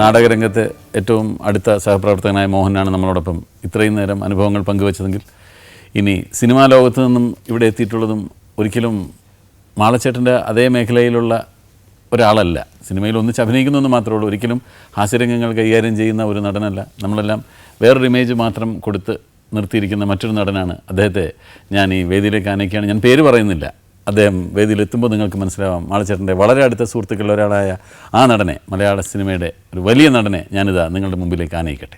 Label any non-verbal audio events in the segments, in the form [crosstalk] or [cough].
നാടകരംഗത്തെ ഏറ്റവും അടുത്ത സഹപ്രവർത്തകനായ മോഹനാണ് നമ്മളോടൊപ്പം ഇത്രയും നേരം അനുഭവങ്ങൾ പങ്കുവച്ചതെങ്കിൽ ഇനി സിനിമാ ലോകത്ത് നിന്നും ഇവിടെ എത്തിയിട്ടുള്ളതും ഒരിക്കലും മാളച്ചേട്ടന്റെ അതേ മേഖലയിലുള്ള ഒരാളല്ല. സിനിമയിൽ ഒന്നിച്ച് അഭിനയിക്കുന്നു മാത്രമേ ഉള്ളൂ. ഒരിക്കലും ഹാസ്യരംഗങ്ങൾ കൈകാര്യം ചെയ്യുന്ന ഒരു നടനല്ല. നമ്മളെല്ലാം വേറൊരു ഇമേജ് മാത്രം കൊടുത്ത് നിർത്തിയിരിക്കുന്ന മറ്റൊരു നടനാണ് അദ്ദേഹത്തെ ഞാൻ ഈ വേദിയിലേക്ക് ആനയ്ക്കാണ് ഞാൻ പേര് പറയുന്നില്ല. അദ്ദേഹം വേദിയിലെത്തുമ്പോൾ നിങ്ങൾക്ക് മനസ്സിലാവാം. മാളച്ചേട്ടന്റെ വളരെ അടുത്ത സുഹൃത്തുക്കളിൽ ഒരാളായ ആ നടനെ മലയാള സിനിമയുടെ ഒരു വലിയ നടനെ ഞാനിതാ നിങ്ങളുടെ മുമ്പിലേക്ക് ആനയിക്കട്ടെ.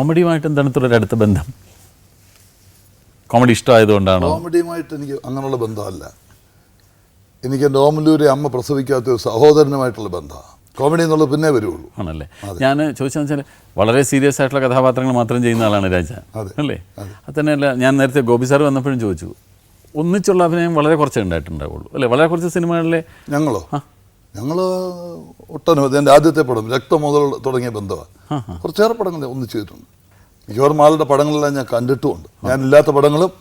കോമഡിയുമായിട്ട് എന്താണ് ഇത്ര അടുത്ത ബന്ധം? കോമഡി ഇഷ്ടമായതുകൊണ്ടാണോ? കോമഡിയുമായിട്ട് എനിക്ക് അങ്ങനെയുള്ള ബന്ധമല്ല. എനിക്ക് എന്റെ ഓമലൂരെ അമ്മ പ്രസവിക്കാത്ത ഒരു സഹോദരനുമായിട്ടുള്ള ബന്ധമാണ്. കോമഡി എന്നുള്ളത് പിന്നെ വരുള്ളൂ ആണല്ലേ? ഞാൻ ചോദിച്ചതെന്ന് വെച്ചാൽ വളരെ സീരിയസ് ആയിട്ടുള്ള കഥാപാത്രങ്ങൾ മാത്രം ചെയ്യുന്ന ആളാണ് രാജ. അല്ലേ? അത്. തന്നെയല്ല ഞാൻ നേരത്തെ ഗോപി സാർ വന്നപ്പോഴും ചോദിച്ചു ഒന്നിച്ചുള്ള അഭിനയം വളരെ കുറച്ചേ ഉണ്ടായിട്ടുണ്ടാവുള്ളൂ. അല്ലേ? വളരെ കുറച്ച് സിനിമകളിലെ ഞങ്ങളോ? ഞങ്ങൾ ഒട്ടനവധി എന്റെ ആദ്യത്തെ പടം രക്തം മുതൽ തുടങ്ങിയ ബന്ധമാണ് കുറച്ചേറെ പടങ്ങൾ ഒന്ന് ചെയ്തിട്ടുണ്ട്. മിക്കവാറും മാളുടെ പടങ്ങളെല്ലാം ഞാൻ കണ്ടിട്ടുമുണ്ട്. ഞാനില്ലാത്ത പടങ്ങളും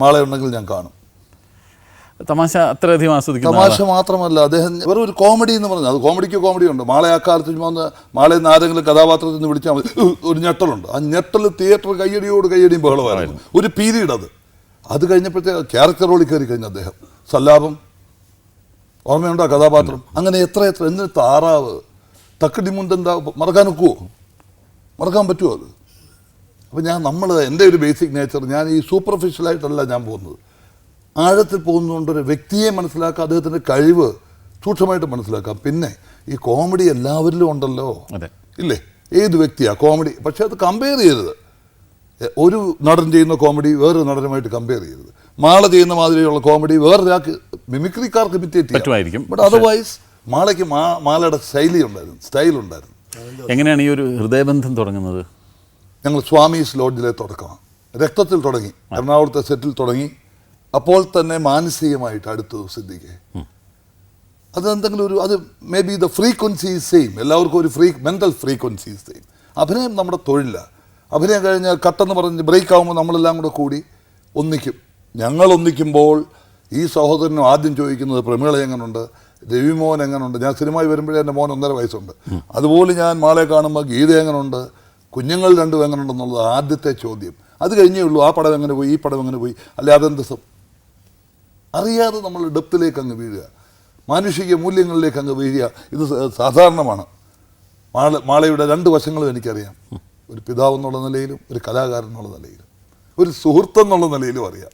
മാളെ ഉണ്ടെങ്കിൽ ഞാൻ കാണും. തമാശ അത്രയധികം ആസ്വദിക്കും തമാശ മാത്രമല്ല അദ്ദേഹം വെറും ഒരു കോമഡി എന്ന് പറഞ്ഞാൽ അത് കോമഡിക്ക് കോമഡി ഉണ്ട്. മാളെ ആ കാലത്ത് ഒന്ന് മാളയിൽ നിന്ന് ആരെങ്കിലും കഥാപാത്രത്തിൽ നിന്ന് വിളിച്ചാൽ മതി. ഒരു ഞെട്ടലുണ്ട്. ആ ഞെട്ടൽ തിയേറ്റർ കയ്യടിയോട് കയ്യടിയും ബഹളമായിരുന്നു. ഒരു പീരീഡ് അത്. അത് കഴിഞ്ഞപ്പോഴത്തെ ക്യാരക്ടർ റോളിൽ കയറി കഴിഞ്ഞ അദ്ദേഹം. സല്ലാപം ഓർമ്മയുണ്ടോ കഥാപാത്രം? അങ്ങനെ എത്ര എത്ര എന്നിട്ട് താറാവ് തക്കടി മുണ്ടെന്താ? മറക്കാൻ ഒക്കുവോ? മറക്കാൻ പറ്റുമോ അത്? അപ്പോൾ ഞാൻ നമ്മൾ എന്റെ ഒരു ബേസിക് നേച്ചർ ഞാൻ ഈ സൂപ്പർഫിഷ്യലായിട്ടല്ല ഞാൻ പോകുന്നത്. ആഴത്തിൽ പോകുന്നതുകൊണ്ട് ഒരു വ്യക്തിയെ മനസ്സിലാക്കുക അദ്ദേഹത്തിന്റെ കഴിവ് സൂക്ഷ്മമായിട്ട് മനസ്സിലാക്കാം. പിന്നെ ഈ കോമഡി എല്ലാവരിലും ഉണ്ടല്ലോ. ഇല്ലേ? ഏത് വ്യക്തിയാണ് കോമഡി പക്ഷേ അത് കമ്പയർ ചെയ്യരുത്. ഒരു നടൻ ചെയ്യുന്ന കോമഡി വേറൊരു നടനുമായിട്ട് കമ്പയർ ചെയ്യരുത്. മാള ചെയ്യുന്ന മാതിരിയുള്ള കോമഡി വേറൊരാൾക്ക് മിമിക്രിക്കാർക്ക് ഇമിറ്റേറ്റ് പറ്റുമായിരിക്കും. ബട്ട് അതർവൈസ് മാളയ്ക്ക് മാ മാലയുടെ ശൈലി ഉണ്ടായിരുന്നു സ്റ്റൈൽ ഉണ്ടായിരുന്നു. എങ്ങനെയാണ് ഈ ഒരു ഹൃദയബന്ധം തുടങ്ങുന്നത്? ഞങ്ങൾ സ്വാമീസ് ലോഡ്ജിലെ തുടക്കമാണ്. രക്തത്തിൽ തുടങ്ങി എറണാകുളത്തെ സെറ്റിൽ തുടങ്ങി അപ്പോൾ തന്നെ മാനസികമായിട്ട് അടുത്തു സിദ്ധിക്കെ. അത് എന്തെങ്കിലും ഒരു അത് may be the frequency same എല്ലാവർക്കും ഒരു ഫ്രീ മെന്റൽ ഫ്രീക്വൻസി സെയിം അഭിനയം നമ്മുടെ തൊഴിലാണ് അഭിനയം കഴിഞ്ഞ് കട്ടെന്ന് പറഞ്ഞ് ബ്രേക്ക് ആകുമ്പോൾ നമ്മളെല്ലാം കൂടെ കൂടി ഒന്നിക്കും. ഞങ്ങൾ ഒന്നിക്കുമ്പോൾ ഈ സഹോദരനും ആദ്യം ചോദിക്കുന്നത് പ്രമീള എങ്ങനെയുണ്ട് രവിമോഹൻ എങ്ങനെയുണ്ട് ഞാൻ സിനിമയിൽ വരുമ്പോഴേ എന്റെ മോൻ ഒന്നര വയസ്സുണ്ട്. അതുപോലെ ഞാൻ മാളെ കാണുമ്പോൾ ഗീത എങ്ങനെയുണ്ട് കുഞ്ഞുങ്ങൾ രണ്ടും എങ്ങനെയുണ്ടെന്നുള്ളത് ആദ്യത്തെ ചോദ്യം. അത് കഴിഞ്ഞേ ഉള്ളൂ. ആ പടം എങ്ങനെ പോയി? ഈ പടം എങ്ങനെ പോയി? അല്ലെ അതെന്ത് അറിയാതെ നമ്മൾ ഡെപ്തിലേക്ക് അങ്ങ് വീഴുക. മാനുഷിക മൂല്യങ്ങളിലേക്ക് അങ്ങ് വീഴുക. ഇത് സാധാരണമാണ്. മാള മാളയുടെ രണ്ട് വശങ്ങളും എനിക്കറിയാം. ഒരു പിതാവ് എന്നുള്ള നിലയിലും ഒരു കലാകാരൻ എന്നുള്ള നിലയിലും ഒരു സുഹൃത്ത് എന്നുള്ള നിലയിലും അറിയാം.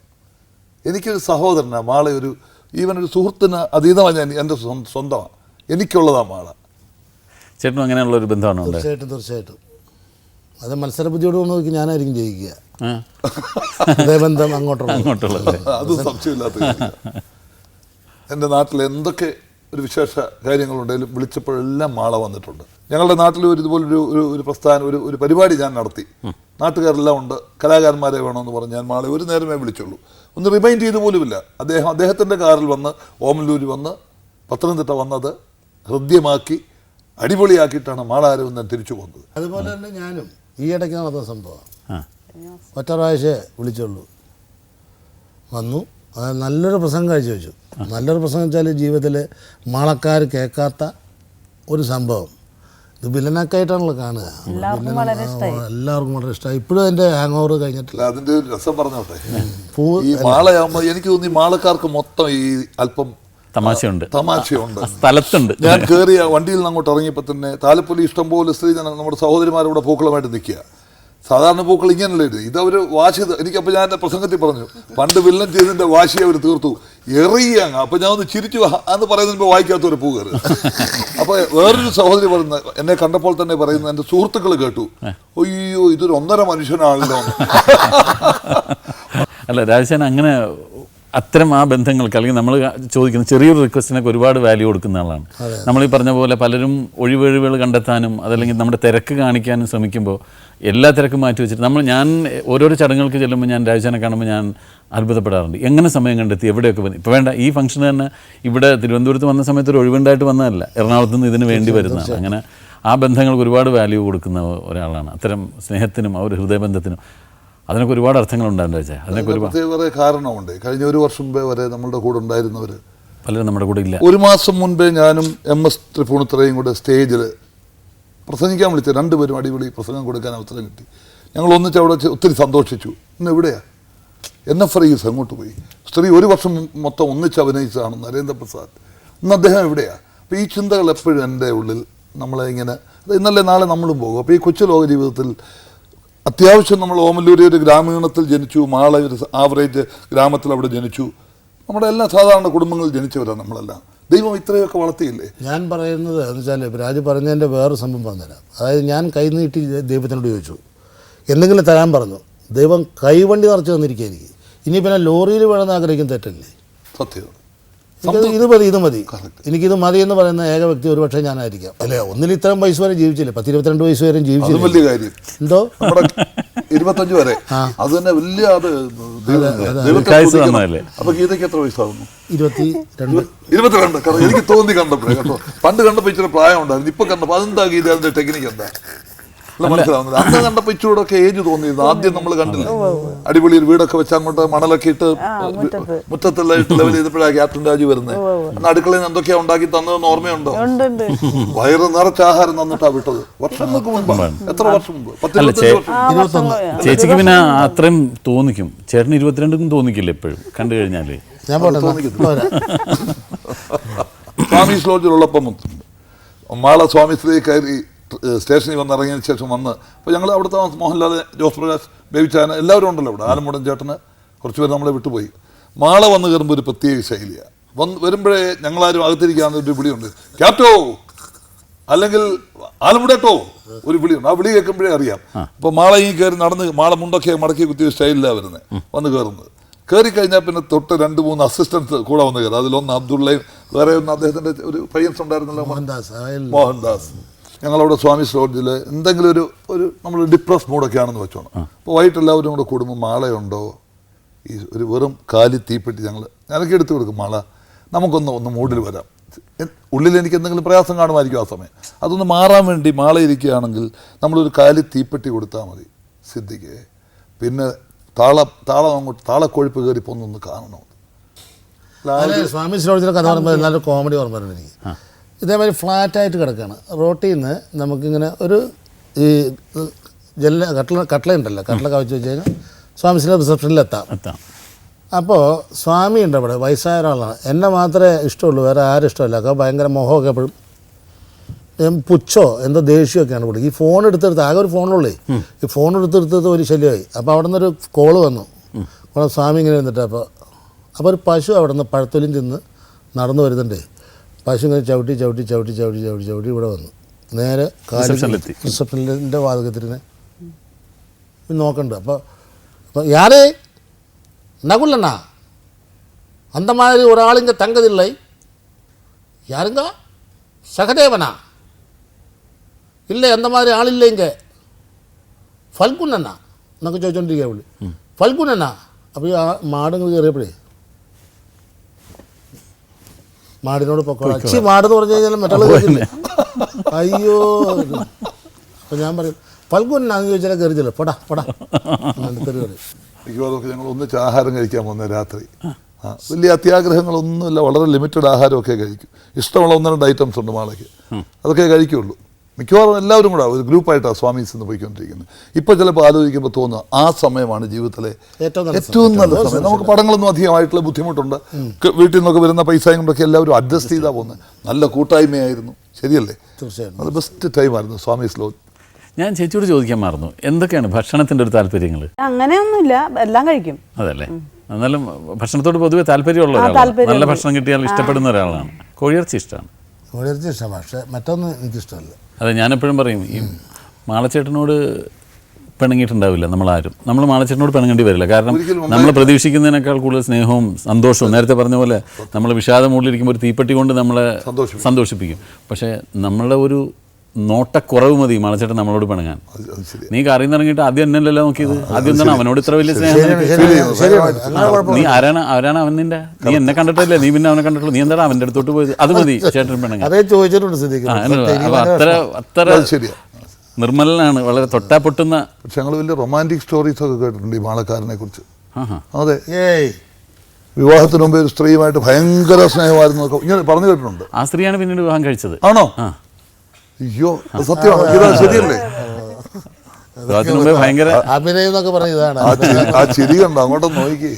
എനിക്കൊരു സഹോദരനാണ് മാളെ ഒരു ഈവൻ ഒരു സുഹൃത്തിന് അതീതമാണ് ഞാൻ എന്റെ സ്വ- സ്വന്തമാണ്. എനിക്കുള്ളതാണ് മാള. ചേട്ടനും അങ്ങനെയുള്ള ഒരു ബന്ധമാണ് ഉണ്ട് തീർച്ചയായിട്ടും തീർച്ചയായിട്ടും. അത് മത്സരബുദ്ധിയോട് നോക്കി ഞാനായിരിക്കും ജയിക്കുക. ബന്ധം അങ്ങോട്ടുള്ള. അങ്ങോട്ടുള്ള അങ്ങോട്ടുള്ളത് അത് സംശയമില്ലാത്ത കാര്യമാണ്. എന്റെ നാട്ടിൽ എന്തൊക്കെ ഒരു വിശേഷ കാര്യങ്ങളുണ്ടെങ്കിലും വിളിച്ചപ്പോഴെല്ലാം മാള വന്നിട്ടുണ്ട്. ഞങ്ങളുടെ നാട്ടിൽ ഒരു ഇതുപോലൊരു ഒരു ഒരു പ്രസ്ഥാനം ഒരു ഒരു പരിപാടി ഞാൻ നടത്തി. നാട്ടുകാരെല്ലാം ഉണ്ട്. കലാകാരന്മാരെ വേണമെന്ന് പറഞ്ഞ് ഞാൻ മാളെ ഒരു നേരമേ വിളിച്ചുള്ളൂ. ഒന്ന് റിമൈൻഡ് ചെയ്ത് പോലുമില്ല അദ്ദേഹം അദ്ദേഹത്തിന്റെ കാറിൽ വന്ന് ഓമല്ലൂരി വന്ന് പത്തനംതിട്ട വന്നത് ഹൃദ്യമാക്കി അടിപൊളിയാക്കിയിട്ടാണ് മാളാരും ഞാൻ തിരിച്ചു പോകുന്നത്. അതുപോലെ തന്നെ ഞാനും ഈ ഇടയ്ക്ക് നടന്ന സംഭവം ആ. ഒറ്റ പ്രാവശ്യമേ വിളിച്ചുള്ളൂ. വന്നു. അത് നല്ലൊരു പ്രസംഗം കാഴ്ച വെച്ചു നല്ലൊരു പ്രസംഗം വെച്ചാൽ ജീവിതത്തിൽ മാളക്കാർ കേൾക്കാത്ത ഒരു സംഭവം. ഇത് വില്ലനൊക്കെയായിട്ടാണല്ലോ കാണുക. എല്ലാവർക്കും വളരെ ഇഷ്ടമായി ആ, എല്ലാവർക്കും വളരെ ഇഷ്ടമായി ഇപ്പോഴും അതിന്റെ ഹാങ് ഓവർ കഴിഞ്ഞിട്ടില്ല അതിന്റെ അതിന്റെ ഒരു രസം പറഞ്ഞോട്ടെ. പൂ ഈ മാളയാകുമ്പോൾ എനിക്ക് തോന്നി മാളക്കാർക്ക് മൊത്തം ഈ അല്പം തമാശയുണ്ട്. തമാശയുണ്ട്. സ്ഥലത്തുണ്ട്. ഞാൻ കയറിയ വണ്ടിയിൽ നിന്ന് അങ്ങോട്ട് ഇറങ്ങിയപ്പോൾ തന്നെ താലപ്പൊലി ഇഷ്ടംപോലെ സ്ത്രീജനം നമ്മുടെ സഹോദരിമാരുടെ പൂക്കളമായിട്ട് നിൽക്കുക. സാധാരണ പൂക്കൾ ഇങ്ങനല്ലേ ഇത്? ഇതവർ വാശി എനിക്കപ്പോൾ ഞാൻ എന്റെ പ്രസംഗത്തിൽ പറഞ്ഞു പണ്ട് വില്ലൻ ചെയ്തതിന്റെ വാശി അവർ തീർത്തു. എറിയ അപ്പം ഞാൻ ഒന്ന് ചിരിച്ചു എന്ന് പറയുന്നതിന് മുമ്പ് വായിക്കാത്ത ഒരു പൂ കയറി. അപ്പോൾ വേറൊരു സഹോദരി പറയുന്ന എന്നെ കണ്ടപ്പോൾ തന്നെ പറയുന്ന എന്റെ സുഹൃത്തുക്കൾ കേട്ടു. അയ്യോ ഇതൊരു ഒന്നര മനുഷ്യനാണല്ലോ. അല്ല രാജശേഖരൻ അങ്ങനെ അത്തരം ആ ബന്ധങ്ങൾക്ക് അല്ലെങ്കിൽ നമ്മൾ ചോദിക്കുന്ന ചെറിയൊരു റിക്വസ്റ്റിനൊക്കെ ഒരുപാട് വാല്യൂ കൊടുക്കുന്ന ആളാണ്. നമ്മൾ ഈ പറഞ്ഞ പോലെ പലരും ഒഴിവൊഴിവുകൾ കണ്ടെത്താനും അതല്ലെങ്കിൽ നമ്മുടെ തിരക്ക് കാണിക്കാനും ശ്രമിക്കുമ്പോൾ എല്ലാ തിരക്കും മാറ്റി വെച്ചിട്ട് നമ്മൾ ഞാൻ ഓരോരോ ചടങ്ങുകൾക്ക് ചെല്ലുമ്പോൾ ഞാൻ രാജാനെ കാണുമ്പോൾ ഞാൻ അത്ഭുതപ്പെടാറുണ്ട്. എങ്ങനെ സമയം കണ്ടെത്തി എവിടെയൊക്കെ വന്നു? ഇപ്പോൾ വേണ്ട ഈ ഫംഗ്ഷൻ തന്നെ ഇവിടെ തിരുവനന്തപുരത്ത് വന്ന സമയത്ത് ഒരു ഒഴിവുണ്ടായിട്ട് വന്നതല്ല. എറണാകുളത്ത് നിന്ന് ഇതിന് വേണ്ടി വരുന്നതാണ്. അങ്ങനെ ആ ബന്ധങ്ങൾക്ക് ഒരുപാട് വാല്യൂ കൊടുക്കുന്ന ഒരാളാണ്. അത്തരം സ്നേഹത്തിനും ആ ഒരു ഹൃദയബന്ധത്തിനും അതിനൊക്കെ ഒരുപാട് അർത്ഥങ്ങളുണ്ടാകും വെച്ചാൽ അതിനൊക്കെ ഒരുപാട് കാരണമുണ്ട്. കഴിഞ്ഞ ഒരു വർഷം മുമ്പേ വരെ നമ്മുടെ കൂടെ ഉണ്ടായിരുന്നവർ പലരും നമ്മുടെ കൂടെ ഇല്ല. ഒരു മാസം മുൻപേ ഞാനും എം എസ് തൃപ്പൂണിത്തറയും കൂടെ സ്റ്റേജിൽ പ്രസംഗിക്കാൻ വിളിച്ചു രണ്ടുപേരും അടിപൊളി പ്രസംഗം കൊടുക്കാൻ അവസരം കിട്ടി. ഞങ്ങൾ ഒന്നിച്ച് അവിടെ ഒത്തിരി സന്തോഷിച്ചു. ഇന്ന് എവിടെയാ? എൻ എഫ് റീസ് അങ്ങോട്ട് പോയി. സ്ത്രീ ഒരു വർഷം മൊത്തം ഒന്നിച്ച് അഭിനയിച്ചതാണ് നരേന്ദ്രപ്രസാദ് ഇന്ന് അദ്ദേഹം എവിടെയാ? അപ്പോൾ ഈ ചിന്തകൾ എപ്പോഴും എന്റെ ഉള്ളിൽ നമ്മളെ ഇങ്ങനെ ഇന്നല്ലേ നാളെ നമ്മളും പോകും. അപ്പോൾ ഈ കൊച്ചു ലോക ജീവിതത്തിൽ അത്യാവശ്യം നമ്മൾ ഓമല്ലൂരി ഒരു ഗ്രാമീണത്തിൽ ജനിച്ചു മാള ഒരു ആവറേജ് ഗ്രാമത്തിൽ അവിടെ ജനിച്ചു. നമ്മുടെ എല്ലാ സാധാരണ കുടുംബങ്ങളിൽ ജനിച്ചവരാണ് നമ്മളെല്ലാം. ദൈവം ഇത്രയൊക്കെ വളർത്തിയില്ലേ? ഞാൻ പറയുന്നത് എന്ന് വെച്ചാൽ രാജു പറഞ്ഞതിന്റെ വേറെ സംഭവം പറഞ്ഞുതരാം. അതായത് ഞാൻ കൈ നീട്ടി ദൈവത്തിനോട് ചോദിച്ചു. എന്തെങ്കിലും തരാൻ പറഞ്ഞു. ദൈവം കൈവണ്ടി നിറച്ച് തന്നിരിക്കുക എനിക്ക് ഇനി പിന്നെ ലോറിയിൽ വേണമെന്ന് ആഗ്രഹിക്കുന്ന തെറ്റല്ലേ? സത്യം. ഇത് മതി ഇത് മതി. എനിക്കിത് മതി എന്ന് പറയുന്ന ഏക വ്യക്തി ഒരുപക്ഷെ ഞാനായിരിക്കാം. അല്ലേ? ഒന്നിൽ ഇത്രയും വയസ്സ് വരെ ജീവിച്ചില്ല? പത്ത് ഇരുപത്തിരണ്ട് വയസ്സ് വരെ ജീവിച്ചില്ല? വലിയ കാര്യം. എന്തോ? ഇരുപത്തഞ്ച് വരെ. അത് തന്നെ വലിയ അത്. അപ്പൊ ഗീതയ്ക്ക് എത്ര വയസ്സാകുന്നു ഇരുപത്തി രണ്ട് ഇരുപത്തിരണ്ട്. കാരണം എനിക്ക് തോന്നി കണ്ടപ്പോഴേ കേട്ടോ. പണ്ട് കണ്ടപ്പോ ഇച്ചിരി പ്രായം ഉണ്ടായിരുന്നു ഇപ്പൊ കണ്ടപ്പോ അതെന്താ ഗീത അതിന്റെ ടെക്നിക്ക് എന്താ? മനസ്സിലാവുന്നില്ല അന്ന് കണ്ടപ്പോ ഇച്ചിരൂടെ ഏജ് തോന്നിയിരുന്നു. ആദ്യം നമ്മൾ കണ്ടില്ല. അടിപൊളി ഒരു വീടൊക്കെ വെച്ച് അങ്ങോട്ട് മണലൊക്കെ ഇട്ട് മുറ്റത്തുള്ള ഇട്ട് ലെവൽ ചെയ്തപ്പോഴാണ് ക്യാപ്റ്റൻ രാജു വരുന്നത് അന്ന് അടുക്കളയിൽ നിന്ന് എന്തൊക്കെയാ ഉണ്ടാക്കി തന്നതെന്ന് ഓർമ്മയുണ്ടോ? ഉണ്ട് ഉണ്ട്. വയറ് നിറച്ച ആഹാരം തന്നിട്ടാ വിട്ടത്. വർഷങ്ങൾക്ക് മുമ്പാണ് എത്ര വർഷം മുമ്പ് പത്ത്. ചേച്ചിക്ക് പിന്നെ അത്രയും തോന്നിക്കും. ചേട്ടന് ഇരുപത്തിരണ്ടും തോന്നിക്കില്ല എപ്പോഴും? കണ്ടു കഴിഞ്ഞാൽ. ഞാൻ പോട്ടെ എന്നാ. പോരാ. സ്വാമി ലോഡ്ജിലുള്ളപ്പം മാള സ്വാമി ശ്രീ കയറി സ്റ്റേഷനിൽ വന്ന് ഇറങ്ങിയതിന് ശേഷം വന്ന് അപ്പോൾ ഞങ്ങൾ അവിടുത്തെ മോഹൻലാൽ ജോസ് പ്രകാശ് ബേബിച്ചാന എല്ലാവരും ഉണ്ടല്ലോ ഇവിടെ ആലമുടൻ ചേട്ടന് കുറച്ച് പേര് നമ്മളെ വിട്ടുപോയി. മാള വന്ന് കയറുമ്പോൾ ഒരു പ്രത്യേക ശൈലിയാണ് വന്ന് വരുമ്പോഴേ ഞങ്ങളാരും അകത്തിരിക്കാവുന്ന ഒരു വിളിയുണ്ട്. ക്യാപ്റ്റോ? അല്ലെങ്കിൽ ആലമുടേട്ടോ ഒരു വിളിയുണ്ട്. ആ വിളി കേൾക്കുമ്പോഴേ അറിയാം. അപ്പോൾ മാള ഈ കയറി നടന്ന് മാള മുണ്ടൊക്കെ മടക്കി കുത്തിയ സ്റ്റൈലിലാണ് വരുന്നത് വന്ന് കയറുന്നത്. കയറി കഴിഞ്ഞാൽ പിന്നെ തൊട്ട് രണ്ട് മൂന്ന് അസിസ്റ്റൻസ് കൂടെ വന്ന് കയറി. അതിലൊന്ന് അബ്ദുള്ളയും വേറെ ഒന്ന് അദ്ദേഹത്തിന്റെ ഒരു പയ്യൻസ് ഉണ്ടായിരുന്നല്ലോ. മോഹൻദാസ് മോഹൻദാസ്. ഞങ്ങളവിടെ സ്വാമി ലോഡ്ജിൽ എന്തെങ്കിലും ഒരു ഒരു നമ്മൾ ഡിപ്രസ് മൂഡൊക്കെ ആണെന്ന് വെച്ചോണം. അപ്പോൾ വൈകിട്ട് എല്ലാവരും കൂടെ കൂടുമ്പോൾ മാളയുണ്ടോ ഈ ഒരു വെറും കാലി തീപ്പെട്ടി ഞങ്ങൾ ഞാനൊക്കെ എടുത്തു കൊടുക്കും മാള. നമുക്കൊന്ന് ഒന്ന് മൂഡിൽ വരാം. ഉള്ളിൽ എനിക്ക് എന്തെങ്കിലും പ്രയാസം കാണുമായിരിക്കും ആ സമയം. അതൊന്ന് മാറാൻ വേണ്ടി മാള ഇരിക്കുകയാണെങ്കിൽ നമ്മളൊരു കാലി തീപ്പെട്ടി കൊടുത്താൽ മതി. സിദ്ധിക്ക്. പിന്നെ താള താളം അങ്ങോട്ട് താളക്കൊഴുപ്പ് കയറി പോകുന്നൊന്ന് കാണണം. സ്വാമി ശ്ലോകത്തിലെ കഥ പറയുമ്പോൾ നല്ലൊരു കോമഡി ഓർമ്മ എനിക്ക്. ഇതേമാതിരി ഫ്ലാറ്റായിട്ട് കിടക്കുകയാണ് റോട്ടിൽ നിന്ന് നമുക്കിങ്ങനെ ഒരു ഈ ജല്ല കട്ടള കട്ടള ഉണ്ടല്ലോ കട്ടള കവച്ച് വെച്ച് കഴിഞ്ഞാൽ സ്വാമി ശ്രീ റിസപ്ഷനിലെത്താം. എത്താം. അപ്പോൾ സ്വാമി ഉണ്ട് അവിടെ വയസ്സായ ഒരാളാണ്. എന്നെ മാത്രമേ ഇഷ്ടമുള്ളൂ വേറെ ആരും ഇഷ്ടമല്ല. അപ്പോൾ ഭയങ്കര മോഹമൊക്കെ എപ്പോഴും. പുച്ഛോ എന്തോ ദേഷ്യമൊക്കെയാണ് പുള്ളി. ഈ ഫോൺ എടുത്തെടുത്ത് ആകെ ഒരു ഫോണുള്ളേ ഈ ഫോൺ എടുത്തെടുത്തത് ഒരു ശല്യമായി. അപ്പോൾ അവിടെ നിന്നൊരു കോൾ വന്നു. അവിടെ സ്വാമി ഇങ്ങനെ ഇരുന്നിട്ട് അപ്പോൾ അപ്പോൾ ഒരു പശു അവിടെ നിന്ന് പഴത്തൊലിയും തിന്ന് നടന്നു വരുന്നുണ്ടേ. പശു ഇങ്ങനെ ചവിട്ടി ചവിട്ടി ചവിട്ടി ചവിട്ടി ചവിട്ടി ചവിട്ടി ഇവിടെ വന്നു നേരെ റിസപ്ഷനിലെത്തി. റിസപ്ഷനിൻ്റെ വാതകത്തിരുന്ന് നോക്കണ്ട് അപ്പോൾ അപ്പോൾ யாரு நகுலண்ணா அந்த மாதிரி ஒரு ஆள் இங்கே தங்கதில்லை யாருங்க சகதேவனா இல்லை அந்த மாதிரி ஆள் இல்லை இங்கே ഫൽഗുനണ്ണ എന്നൊക്കെ ചോദിച്ചോണ്ടിരിക്കുക പുള്ളി ഫൽഗുനണ്ണ അപ്പോൾ ഈ ആ മാടുങ്ങൾ കയറിയപ്പോഴേ മാടിനോട് പൊക്കോളാം അച്ചി മാട് എന്ന് പറഞ്ഞു കഴിഞ്ഞാൽ മറ്റുള്ള അയ്യോ. അപ്പോൾ ഞാൻ പറയും ഫൽഗുനാന്ന് ചോദിച്ചാൽ കയറിച്ചല്ലോ പോടാ പോടാ. മിക്കവാറും ഞങ്ങൾ ഒന്നിച്ച് ആഹാരം കഴിക്കാൻ വന്ന രാത്രി. ആ വലിയ അത്യാഗ്രഹങ്ങളൊന്നുമില്ല. വളരെ ലിമിറ്റഡ് ആഹാരമൊക്കെ കഴിക്കും. ഇഷ്ടമുള്ള ഒന്ന് രണ്ട് ഐറ്റംസ് ഉണ്ട് മാളയ്ക്ക്. അതൊക്കെ കഴിക്കുള്ളൂ. മിക്കവാറും എല്ലാവരും കൂടെ ഒരു ഗ്രൂപ്പായിട്ടാണ് സ്വാമീസ് എന്ന് പോയിക്കൊണ്ടിരിക്കുന്നത്. ഇപ്പോൾ ചിലപ്പോൾ ആലോചിക്കുമ്പോൾ തോന്നുക ആ സമയമാണ് ജീവിതത്തിലെ ഏറ്റവും നല്ല സമയം. നമുക്ക് പടങ്ങളൊന്നും അധികമായിട്ടുള്ള ബുദ്ധിമുട്ടുണ്ട്. വീട്ടിൽ നിന്നൊക്കെ വരുന്ന പൈസയും കൊണ്ടൊക്കെ എല്ലാവരും അഡ്ജസ്റ്റ് ചെയ്താൽ പോകുന്നത്. നല്ല കൂട്ടായ്മയായിരുന്നു. ശരിയല്ലേ? തീർച്ചയായും അത് ബെസ്റ്റ് ടൈമായിരുന്നു സ്വാമീസ് ലോ ഞാൻ ചേച്ചിയോട് ചോദിക്കാൻ മാറുന്നു. എന്തൊക്കെയാണ് ഭക്ഷണത്തിന്റെ ഒരു താല്പര്യങ്ങൾ അങ്ങനെയൊന്നുമില്ല. എല്ലാം കഴിക്കും. അതല്ലേ? എന്നാലും ഭക്ഷണത്തോട് പൊതുവെ താല്പര്യമുള്ള ഒരാളാണ്. നല്ല ഭക്ഷണം കിട്ടിയാൽ ഇഷ്ടപ്പെടുന്ന ഒരാളാണ്. കോഴിയിറച്ചി ഇഷ്ടമാണ്. കോഴിയിറച്ചി ഇഷ്ടമാണ്. പക്ഷേ മറ്റൊന്നും എനിക്കിഷ്ടമല്ല. അതെ ഞാനെപ്പോഴും പറയും ഈ മാളച്ചേട്ടനോട് പിണങ്ങിയിട്ടുണ്ടാവില്ല നമ്മളാരും. നമ്മൾ മാളച്ചേട്ടനോട് പിണങ്ങേണ്ടി വരില്ല. കാരണം നമ്മൾ പ്രതീക്ഷിക്കുന്നതിനേക്കാൾ കൂടുതൽ സ്നേഹവും സന്തോഷവും നേരത്തെ പറഞ്ഞ പോലെ നമ്മൾ വിഷാദമുള്ളിലിരിക്കുമ്പോൾ ഒരു തീപ്പെട്ടി കൊണ്ട് നമ്മളെ സന്തോഷിപ്പിക്കും. സന്തോഷിപ്പിക്കും. പക്ഷേ നമ്മളുടെ ഒരു നോട്ടക്കുറവ് മതി മലച്ചേട്ടൻ നമ്മളോട് പിണങ്ങാൻ. നീ നിന്ന് ഇറങ്ങിയിട്ട് ആദ്യം എന്നല്ലല്ലോ നോക്കിയത്? ആദ്യം തന്നെ അവനോട് ഇത്ര വലിയ സ്നേഹം? നീ ആരാണ് ആരാണ് അവൻ നിന്റെ നീ എന്നെ കണ്ടിട്ടല്ലേ? നീ പിന്നെ അവനെ കണ്ടിട്ടുള്ളൂ. നീ എന്താണ് അവന്റെ അടുത്തോട്ട് പോയത്? അത് മതി ചേട്ടൻ പിണങ്ങാൻ. അത്ര അത്ര നിർമ്മലനാണ്. വളരെ തൊട്ടാ പൊട്ടുന്ന പക്ഷെ ഞങ്ങൾ വലിയ റൊമാന്റിക് സ്റ്റോറീസ് ഒക്കെ കേട്ടിട്ടുണ്ട് ഈ മാളക്കാരനെ കുറിച്ച്. അതെ. ഏയ്. വിവാഹത്തിന് മുമ്പേ ഒരു സ്ത്രീയുമായിട്ട് ഭയങ്കര സ്നേഹമായിരുന്നു ഇങ്ങനെ പറഞ്ഞു കേട്ടിട്ടുണ്ട്. ആ സ്ത്രീയാണ് പിന്നീട് വിവാഹം കഴിച്ചത്. ആണോ? ആ. അയ്യോ സത്യമാണ്? ഇത് ശരിയല്ലേ? അഭിനയം എന്നൊക്കെ പറഞ്ഞ ഇതാണ്. ആ ചിരി അങ്ങോട്ട് കണ്ടോ നോക്കി.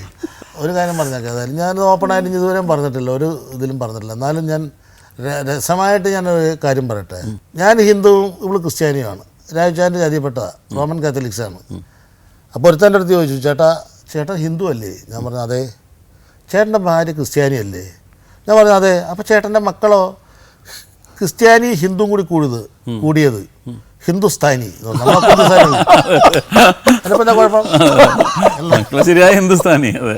ഒരു കാര്യം പറഞ്ഞേക്കാം. അതായത് ഞാൻ ഓപ്പണായിട്ട് ഇതുവരെയും പറഞ്ഞിട്ടില്ല. ഒരു ഇതിലും പറഞ്ഞിട്ടില്ല. എന്നാലും ഞാൻ രസമായിട്ട് ഞാൻ ഒരു കാര്യം പറയട്ടെ. ഞാൻ ഹിന്ദുവും ഇവൾ ക്രിസ്ത്യാനിയുമാണ്. രാജാന്റെ ജാതിപ്പെട്ടതാണ് റോമൻ കാത്തലിക്സാണ് അപ്പോൾ ഒരുത്തന്റെ അടുത്ത് ചോദിച്ചു ചേട്ടാ ചേട്ടൻ ഹിന്ദു അല്ലേ? ഞാൻ പറഞ്ഞു അതെ. ചേട്ടന്റെ ഭാര്യ ക്രിസ്ത്യാനിയല്ലേ? ഞാൻ പറഞ്ഞു അതെ. അപ്പോൾ ചേട്ടന്റെ മക്കളോ? ക്രിസ്ത്യാനി ഹിന്ദുവും കൂടി കൂടിയത് കൂടിയത് ഹിന്ദുസ്ഥാനി. [laughs] ശരിയായ ഹിന്ദുസ്ഥാനി അതെ.